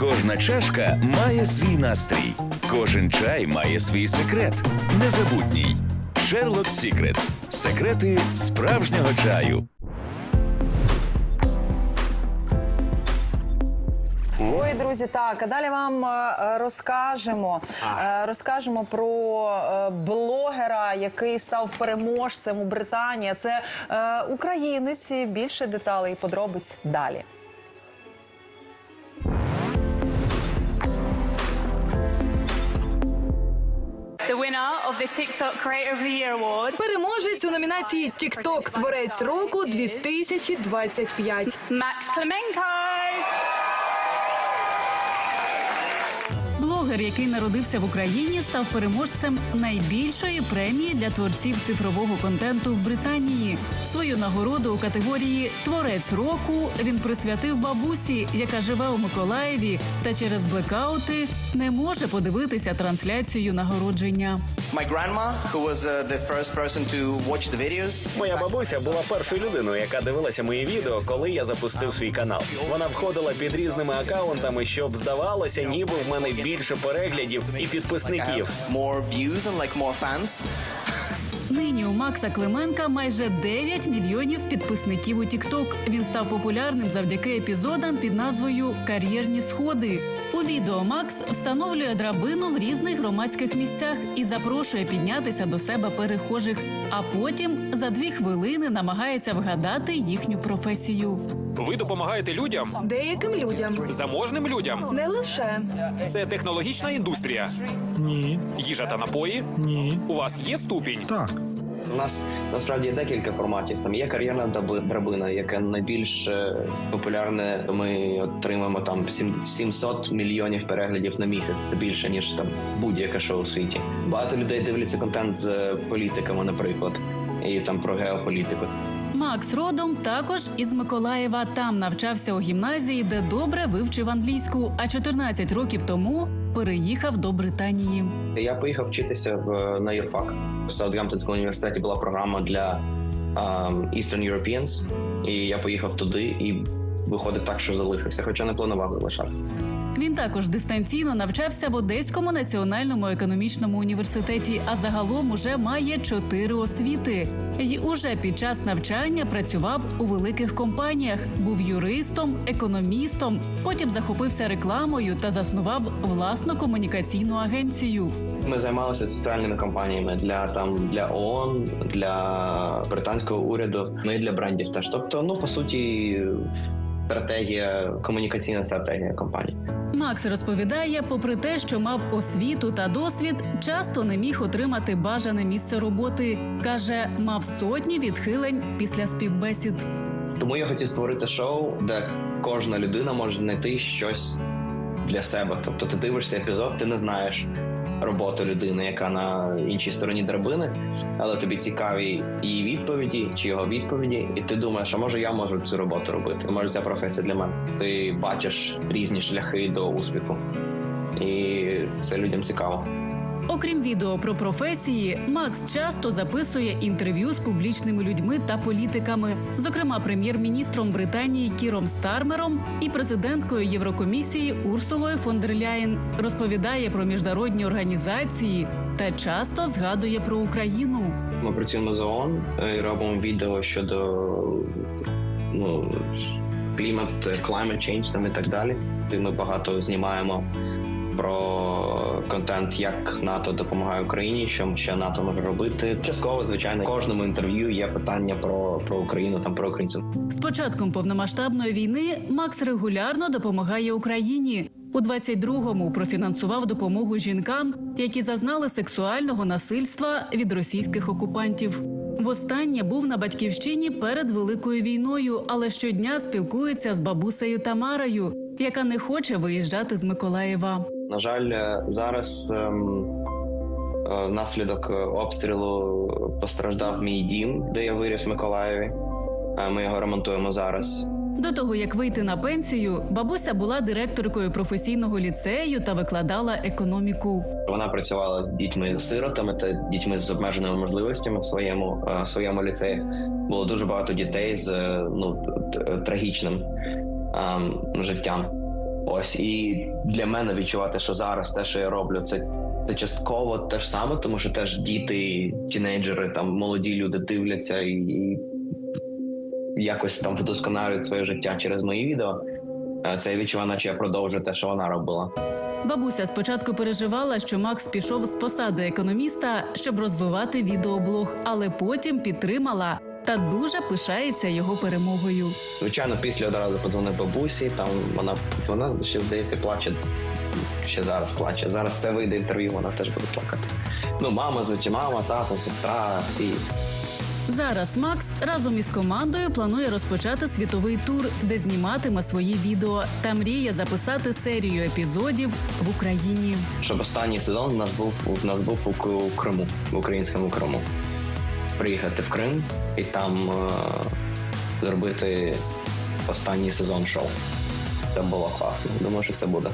Кожна чашка має свій настрій, кожен чай має свій секрет. Незабутній. Sherlock Secrets. Секрети справжнього чаю. Ой, друзі, так а далі вам е, розкажемо. е, Розкажемо про е, блогера, який став переможцем у Британії. Це е, українець. Більше деталей і подробиць далі. The winner of the TikTok Creator of the Year Award, Переможець у номінації TikTok Творець року 2025. Макс Klemenko. Блогер, який народився в Україні, став переможцем найбільшої премії для творців цифрового контенту в Британії. Свою нагороду у категорії Творець року він присвятив бабусі, яка живе у Миколаєві, та через блекаути не може подивитися трансляцію нагородження. Uh, Моя бабуся була першою людиною, яка дивилася мої відео, коли я запустив свій канал. Вона входила під різними акаунтами, щоб здавалося, ніби в мене більше переглядів і підписників. have more views and like more fans. Нині у Макса Клименка майже 9 мільйонів підписників у TikTok. Він став популярним завдяки епізодам під назвою Кар'єрні сходи. У відео Макс встановлює драбину в різних громадських місцях і запрошує піднятися до себе перехожих. А потім за дві хвилини намагається вгадати їхню професію. Ви допомагаєте людям, Деяким людям заможним людям. не лише Це технологічна індустрія. Ні. Їжа та напої. Ні. У вас є ступінь. Так. У нас насправді є декілька форматів. Там є кар'єрна даби- драбина, яка найбільш е, популярне. Ми отримуємо там сім- 700 мільйонів переглядів на місяць. Це більше ніж там будь-яке шоу у світі. Багато людей дивляться контент з е, політиками, наприклад, і там про геополітику. Макс родом також із Миколаєва. Там навчався у гімназії, де добре вивчив англійську. А 14 років тому переїхав до Британії. Я поїхав вчитися в на юрфак. В Саутгемптонському університеті була програма для um, Eastern Europeans, і я поїхав туди і виходить так, що залишився, хоча не планував залишати. Він також дистанційно навчався в Одеському національному економічному університеті, а загалом уже має чотири освіти. І уже під час навчання працював у великих компаніях, був юристом, економістом. Потім захопився рекламою та заснував власну комунікаційну агенцію. Ми займалися соціальними кампаніями для там для ООН, для британського уряду, ну і для брендів теж. Тобто, ну по суті, стратегія, комунікаційна стратегія компанії. Макс розповідає, попри те, що мав освіту та досвід, часто не міг отримати бажане місце роботи. каже, мав сотні відхилень після співбесід. Тому я хотів створити шоу, де кожна людина може знайти щось для себе. Тобто, ти дивишся епізод, ти не знаєш роботу людини, яка на іншій стороні драбини, але тобі цікаві її відповіді чи його відповіді, і ти думаєш, а може я можу цю роботу робити? Може, ця професія для мене. Ти бачиш різні шляхи до успіху, і це людям цікаво. Окрім відео про професії, Макс часто записує інтерв'ю з публічними людьми та політиками, зокрема прем'єр-міністром Британії Кіром Стармером і президенткою Єврокомісії Урсулою фон дер Ляєн. Розповідає про міжнародні організації та часто згадує про Україну. Ми працюємо з ООН е, і робимо відео щодо ну, клімат, climate change там і так далі. Ми багато знімаємо про контент, як НАТО допомагає Україні, що ще НАТО може робити. Частково, звичайно, кожному інтерв'ю є питання про, про Україну, там про українців. З початком повномасштабної війни Макс регулярно допомагає Україні. У 22-му профінансував допомогу жінкам, які зазнали сексуального насильства від російських окупантів. Востаннє був на батьківщині перед великою війною, але щодня спілкується з бабусею Тамарою, яка не хоче виїжджати з Миколаєва. На жаль, е, зараз ем, е, внаслідок е, обстрілу постраждав мій дім, де я виріс в Миколаєві. Ми його ремонтуємо зараз. До того як вийти на пенсію, бабуся була директоркою професійного ліцею та викладала економіку. Вона працювала з дітьми з сиротами та дітьми з обмеженими можливостями в своєму в своєму ліцеї. Було дуже багато дітей з ну трагічним ем, життям. Ось і для мене відчувати, що зараз те, що я роблю, це, це частково те ж саме, тому що теж діти, тінейджери, там молоді люди дивляться і, і якось там вдосконалюють своє життя через мої відео. Е, Це я відчуваю, наче я продовжую те, що вона робила. Бабуся спочатку переживала, що Макс пішов з посади економіста, щоб розвивати відеоблог, але потім підтримала та дуже пишається його перемогою. Звичайно, після одразу подзвонив бабусі. Там вона вона ще здається плаче. Ще зараз плаче. Зараз це вийде інтерв'ю, вона теж буде плакати. Ну, мама, звичайно, мама, тато, сестра, всі. Зараз Макс разом із командою планує розпочати світовий тур, де зніматиме свої відео та мріє записати серію епізодів в Україні. Щоб останній сезон у нас був у нас був у Криму, в українському Криму. Приїхати в Крим і там е- зробити останній сезон шоу. Це було класно. Думаю, що це буде.